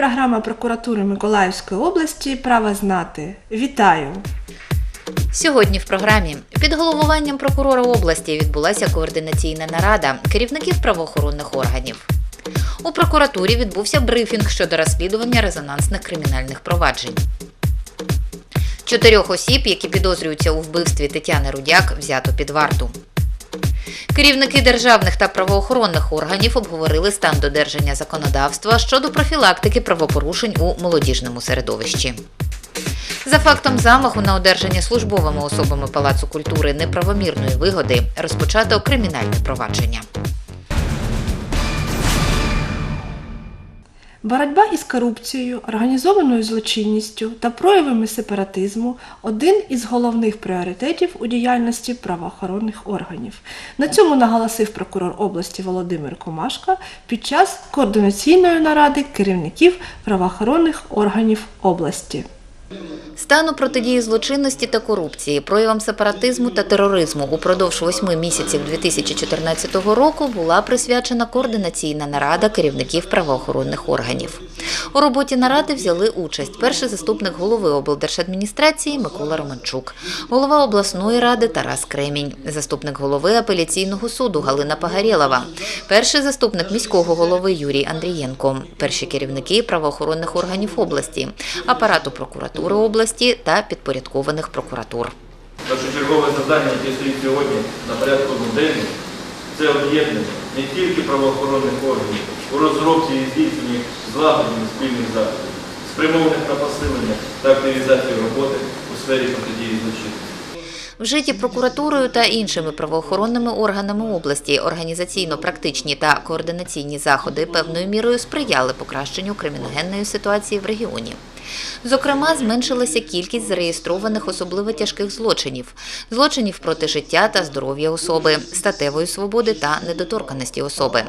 Програма прокуратури Миколаївської області Право знати. Вітаю! Сьогодні в програмі під головуванням прокурора області відбулася координаційна нарада керівників правоохоронних органів. У прокуратурі відбувся брифінг щодо розслідування резонансних кримінальних проваджень. Чотирьох осіб, які підозрюються у вбивстві Тетяни Рудяк, взято під варту. Керівники державних та правоохоронних органів обговорили стан додержання законодавства щодо профілактики правопорушень у молодіжному середовищі. За фактом замаху на одержання службовими особами Палацу культури неправомірної вигоди розпочато кримінальне провадження. Боротьба із корупцією, організованою злочинністю та проявами сепаратизму один із головних пріоритетів у діяльності правоохоронних органів. На цьому наголосив прокурор області Володимир Комашка під час координаційної наради керівників правоохоронних органів області. Стану протидії злочинності та корупції, проявам сепаратизму та тероризму упродовж восьми місяців 2014 року була присвячена координаційна нарада керівників правоохоронних органів. У роботі наради взяли участь перший заступник голови облдержадміністрації Микола Романчук, голова обласної ради Тарас Кремінь, заступник голови апеляційного суду Галина Пагарєлова, перший заступник міського голови Юрій Андрієнко, перші керівники правоохоронних органів області, апарату прокуратури області та підпорядкованих прокуратур. Першочергове завдання, яке стоїть сьогодні на порядку денному, це об'єднання не тільки правоохоронних органів у розробці і здійсненні злагодження спільних заходів, спрямованих на посилення та активізацію роботи у сфері протидії злочинності. Вжиті прокуратурою та іншими правоохоронними органами області організаційно-практичні та координаційні заходи певною мірою сприяли покращенню криміногенної ситуації в регіоні. Зокрема, зменшилася кількість зареєстрованих особливо тяжких злочинів, злочинів проти життя та здоров'я особи, статевої свободи та недоторканості особи.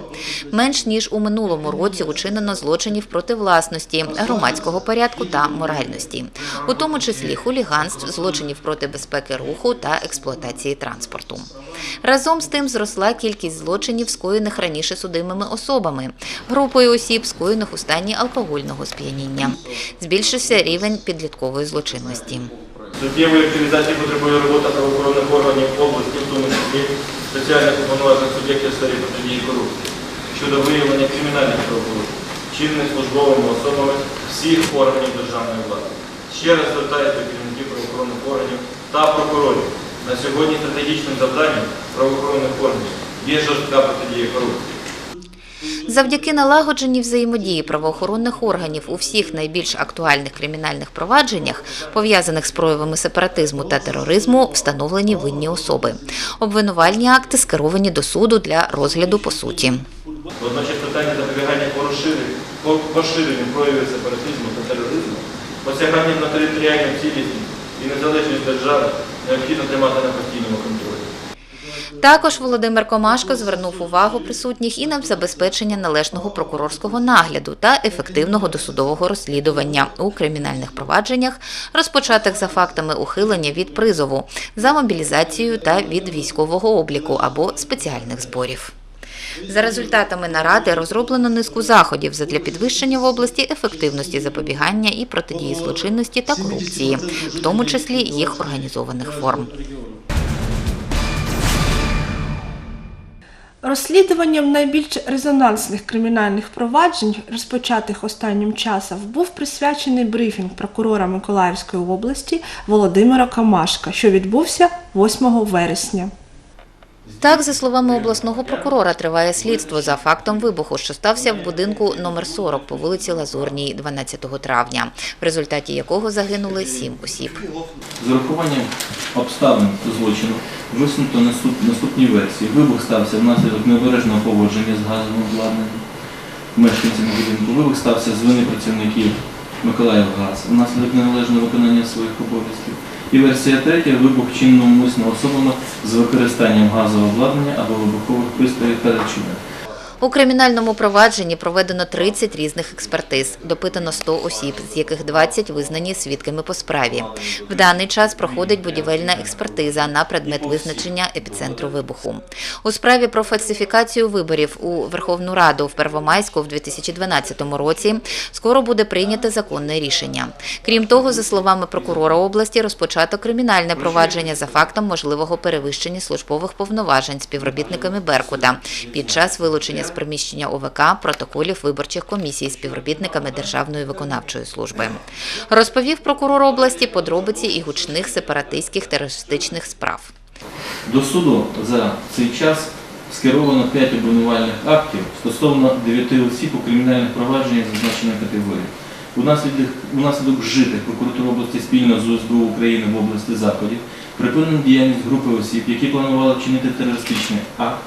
Менш ніж у минулому році учинено злочинів проти власності, громадського порядку та моральності, у тому числі хуліганств, злочинів проти безпеки руху та експлуатації транспорту. Разом з тим зросла кількість злочинів, скоєних раніше судимими особами, групою осіб, скоєних у стані алкогольного сп'яніння. Збільшився рівень підліткової злочинності. Суттєвої активізації потребує робота правоохоронних органів області, в тому числі спеціальних уповноважених суб'єктів сфері протидії корупції щодо виявлення кримінальних правопорушень, чинних службовими особами всіх органів державної влади. Ще раз звертаюся до керівників правоохоронних органів та прокурорів. На сьогодні стратегічним завданням правоохоронних органів є жорстка протидія корупції. Завдяки налагодженій взаємодії правоохоронних органів у всіх найбільш актуальних кримінальних провадженнях, пов'язаних з проявами сепаратизму та тероризму, встановлені винні особи. Обвинувальні акти скеровані до суду для розгляду по суті. Водночас питання запобігання поширенню проявів сепаратизму та тероризму, посяганням на територіальну цілісність і незалежність держави необхідно тримати на постійному контролі. Також Володимир Комашко звернув увагу присутніх і на забезпечення належного прокурорського нагляду та ефективного досудового розслідування у кримінальних провадженнях, розпочатих за фактами ухилення від призову, за мобілізацією та від військового обліку або спеціальних зборів. За результатами наради розроблено низку заходів задля підвищення в області ефективності запобігання і протидії злочинності та корупції, в тому числі їх організованих форм. Розслідуванням найбільш резонансних кримінальних проваджень, розпочатих останнім часом, був присвячений брифінг прокурора Миколаївської області Володимира Камашка, що відбувся 8 вересня. Так, за словами обласного прокурора, триває слідство за фактом вибуху, що стався в будинку номер 40 по вулиці Лазурній 12 травня, в результаті якого загинули сім осіб. З урахуванням обставин злочину висунуто наступ- наступні версії. Вибух стався внаслідок необережного поводження з газовим обладнанням мешканцями будинку. Вибух стався з вини працівників Миколаївгаз внаслідок неналежного виконання своїх обов'язків. І версія третя вибух чинно умисно особами з використанням газового обладнання або вибухових пристроїв та речовин. У кримінальному провадженні проведено 30 різних експертиз, допитано 100 осіб, з яких 20 визнані свідками по справі. В даний час проходить будівельна експертиза на предмет визначення епіцентру вибуху. У справі про фальсифікацію виборів у Верховну Раду в Первомайську в 2012 році скоро буде прийнято законне рішення. Крім того, за словами прокурора області, розпочато кримінальне провадження за фактом можливого перевищення службових повноважень співробітниками Беркута під час вилучення приміщення ОВК протоколів виборчих комісій співробітниками Державної виконавчої служби. Розповів прокурор області подробиці і гучних сепаратистських терористичних справ. До суду за цей час скеровано 5 обвинувальних актів стосовно 9 осіб у кримінальних провадженнях зазначеної категорії. Унаслідок, унаслідок вжитих прокуратури області спільно з УСБУ України в області заходів припинено діяльність групи осіб, які планували вчинити терористичний акт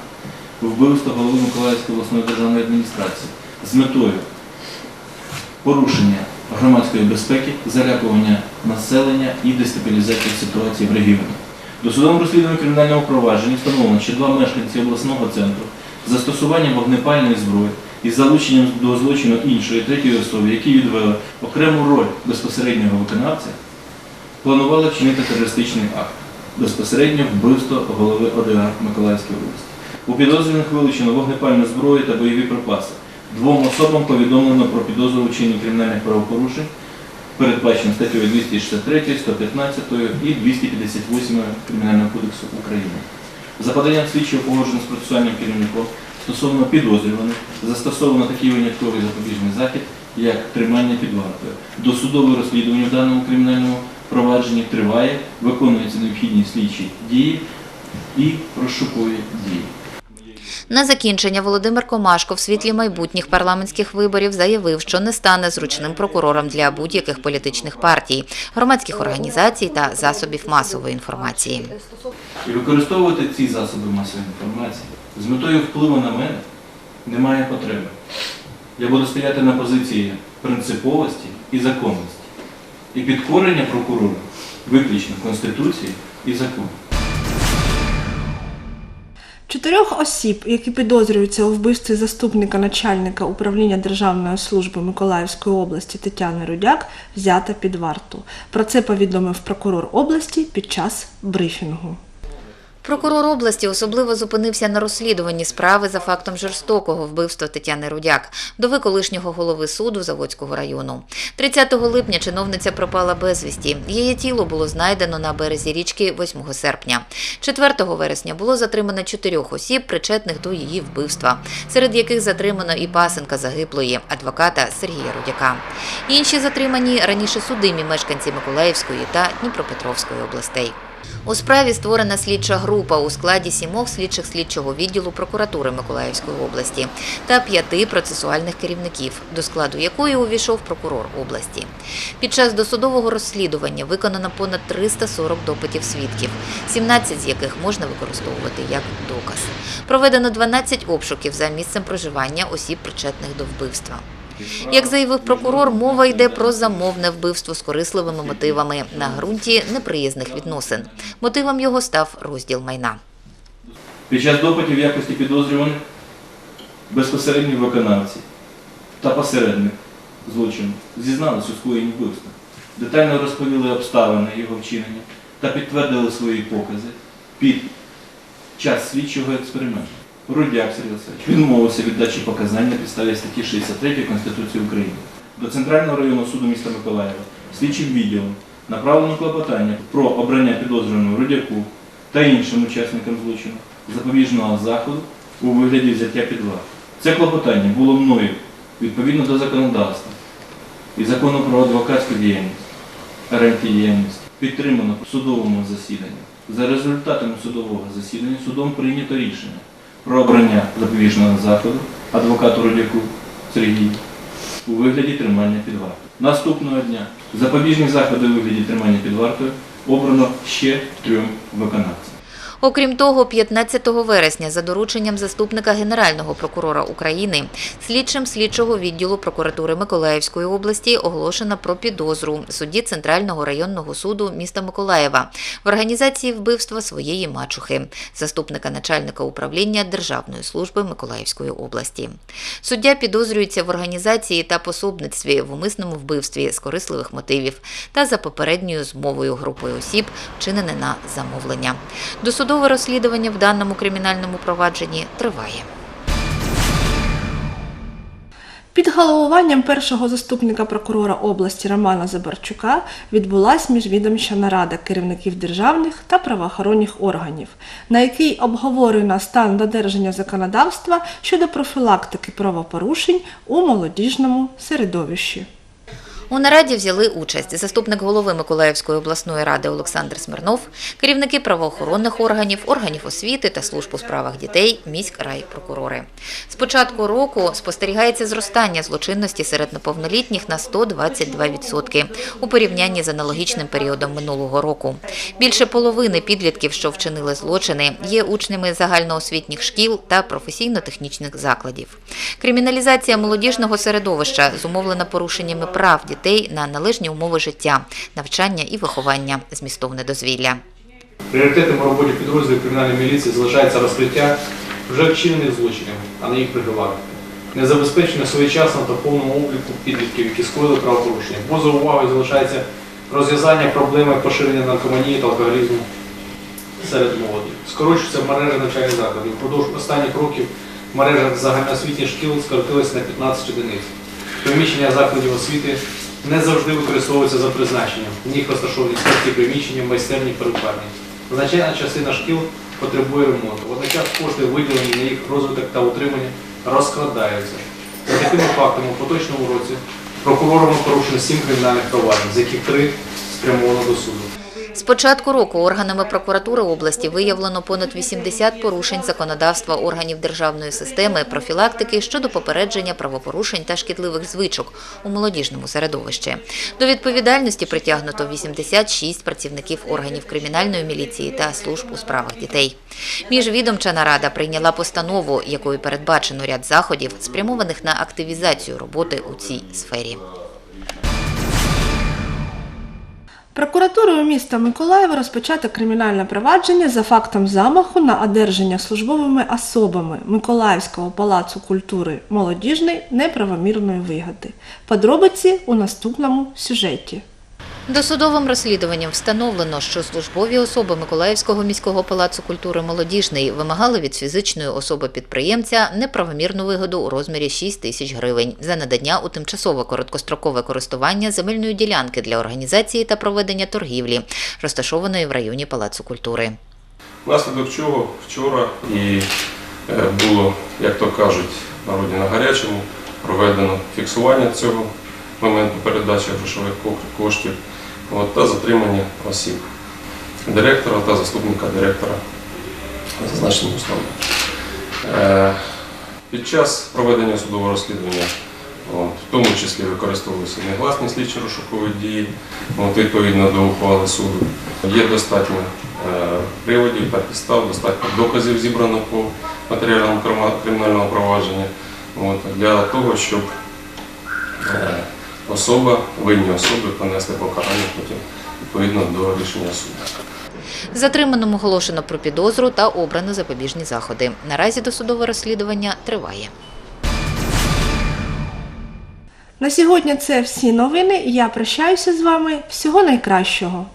вбивства голови Миколаївської обласної державної адміністрації з метою порушення громадської безпеки, залякування населення і дестабілізації ситуації в регіоні. Досудовим розслідуванням кримінального провадження встановлено, що два мешканці обласного центру застосуванням вогнепальної зброї і залученням до злочину іншої третьої особи, які відвели окрему роль безпосереднього виконавця, планували вчинити терористичний акт безпосередньо вбивство голови ОДА Миколаївської області. У підозрюваних вилучено вогнепальну зброю та бойові припаси. Двом особам повідомлено про підозру у вчиненні кримінальних правопорушень, передбачено статтею 263, 115 і 258 Кримінального кодексу України. За поданням слідчого погоджено з процесуальним керівником стосовно підозрюваних застосовано такий винятковий запобіжний захід, як тримання під вартою. Досудове розслідування в даному кримінальному провадженні триває, виконуються необхідні слідчі дії і розшукові дії. На закінчення Володимир Комашко в світлі майбутніх парламентських виборів заявив, що не стане зручним прокурором для будь-яких політичних партій, громадських організацій та засобів масової інформації. І використовувати ці засоби масової інформації з метою впливу на мене немає потреби. Я буду стояти на позиції принциповості і законності. І підкорення прокурора виключно Конституції і закону. Чотирьох осіб, які підозрюються у вбивстві заступника начальника управління Державної служби Миколаївської області Тетяни Рудяк, взята під варту. Про це повідомив прокурор області під час брифінгу. Прокурор області особливо зупинився на розслідуванні справи за фактом жорстокого вбивства Тетяни Рудяк, вдови колишнього голови суду Заводського району. 30 липня чиновниця пропала безвісті. Її тіло було знайдено на березі річки 8 серпня. 4 вересня було затримано чотирьох осіб, причетних до її вбивства, серед яких затримано і пасенка загиблої, адвоката Сергія Рудяка. Інші затримані раніше судимі мешканці Миколаївської та Дніпропетровської областей. У справі створена слідча група у складі сімох слідчих слідчого відділу прокуратури Миколаївської області та п'яти процесуальних керівників, до складу якої увійшов прокурор області. Під час досудового розслідування виконано понад 340 допитів свідків, 17 з яких можна використовувати як доказ. Проведено 12 обшуків за місцем проживання осіб, причетних до вбивства. Як заявив прокурор, мова йде про замовне вбивство з корисливими мотивами на ґрунті неприязних відносин. Мотивом його став розділ майна. Під час допитів якості підозрюваних безпосередні виконавці та посередник злочину зізналися у скоєнні вбивства, детально розповіли обставини його вчинення та підтвердили свої покази під час слідчого експерименту. Рудяк Сергій Васильович відмовився від дачі показань на підставі статті 63 Конституції України. До Центрального районного суду міста Миколаєва слідчим відділом направлено клопотання про обрання підозрюваного Рудяку та іншим учасникам злочину запобіжного заходу у вигляді взяття під варту. Це клопотання було мною відповідно до законодавства і закону про адвокатську діяльність, діяльність підтримано в судовому засіданні. За результатами судового засідання судом прийнято рішення про обрання запобіжного заходу адвокату Рудяку Сергію у вигляді тримання під вартою. Наступного дня запобіжні заходи у вигляді тримання під вартою обрано ще трьом виконавцям. Окрім того, 15 вересня за дорученням заступника Генерального прокурора України слідчим слідчого відділу прокуратури Миколаївської області оголошено про підозру судді Центрального районного суду міста Миколаєва в організації вбивства своєї мачухи, заступника начальника управління Державної служби Миколаївської області. Суддя підозрюється в організації та пособництві в умисному вбивстві з корисливих мотивів та за попередньою змовою групою осіб, вчинене на замовлення. Досудове розслідування в даному кримінальному провадженні триває. Під головуванням першого заступника прокурора області Романа Забарчука відбулась міжвідомча нарада керівників державних та правоохоронних органів, на якій обговорено стан додержання законодавства щодо профілактики правопорушень у молодіжному середовищі. У нараді взяли участь заступник голови Миколаївської обласної ради Олександр Смирнов, керівники правоохоронних органів, органів освіти та служб у справах дітей, міськрайпрокурори. З початку року спостерігається зростання злочинності серед неповнолітніх на 122% у порівнянні з аналогічним періодом минулого року. Більше половини підлітків, що вчинили злочини, є учнями загальноосвітніх шкіл та професійно-технічних закладів. Криміналізація молодіжного середовища зумовлена порушеннями прав дітей на належні умови життя, навчання і виховання, змістовне дозвілля. Пріоритетом у роботі підрозділів кримінальної міліції залишається розкриття вже вчинених злочинів, а не їх профілактика. Незабезпечення своєчасно та повному обліку підлітків, які скоїли правопорушення. Поза увагою залишається розв'язання проблеми поширення наркоманії та алкоголізму серед молоді. Скорочується мережа навчальних закладів. Впродовж останніх років мережа загальноосвітніх шкіл скоротилася на 15 одиниць. Приміщення закладів освіти не завжди використовуються за призначенням. В них розташовані складські приміщення, майстерні, перукарні. Значна частина шкіл потребує ремонту. Водночас кошти, виділені на їх розвиток та утримання, розкрадаються. За такими фактами у поточному році прокурорами порушено 7 кримінальних проваджень, з яких 3 спрямовано до суду. З початку року органами прокуратури області виявлено понад 80 порушень законодавства органів державної системи профілактики щодо попередження правопорушень та шкідливих звичок у молодіжному середовищі. До відповідальності притягнуто 86 працівників органів кримінальної міліції та служб у справах дітей. Міжвідомча нарада прийняла постанову, якою передбачено ряд заходів, спрямованих на активізацію роботи у цій сфері. Прокуратурою міста Миколаєва розпочато кримінальне провадження за фактом замаху на одержання службовими особами Миколаївського палацу культури молодіжної неправомірної вигоди. Подробиці у наступному сюжеті. Досудовим розслідуванням встановлено, що службові особи Миколаївського міського палацу культури молодіжний вимагали від фізичної особи підприємця неправомірну вигоду у розмірі 6 тисяч гривень за надання у тимчасове короткострокове користування земельної ділянки для організації та проведення торгівлі, розташованої в районі палацу культури. Внаслідок чого вчора і е, було, як то кажуть, народі на гарячому, проведено фіксування цього моменту передачі грошових ко- коштів та затримання осіб директора та заступника директора зазначеної установи. Е, Під час проведення судового розслідування, в тому числі використовувалися негласні слідчі розшукові дії, відповідно до ухвали суду. Є достатньо е, приводів та підстав, достатньо доказів зібрано по матеріалам кримінального провадження для того, щоб е, особа, винні особи понесли покарання потім відповідно до рішення суду. Затриманому оголошено про підозру та обрано запобіжні заходи. Наразі досудове розслідування триває. На сьогодні це всі новини. Я прощаюся з вами. Всього найкращого.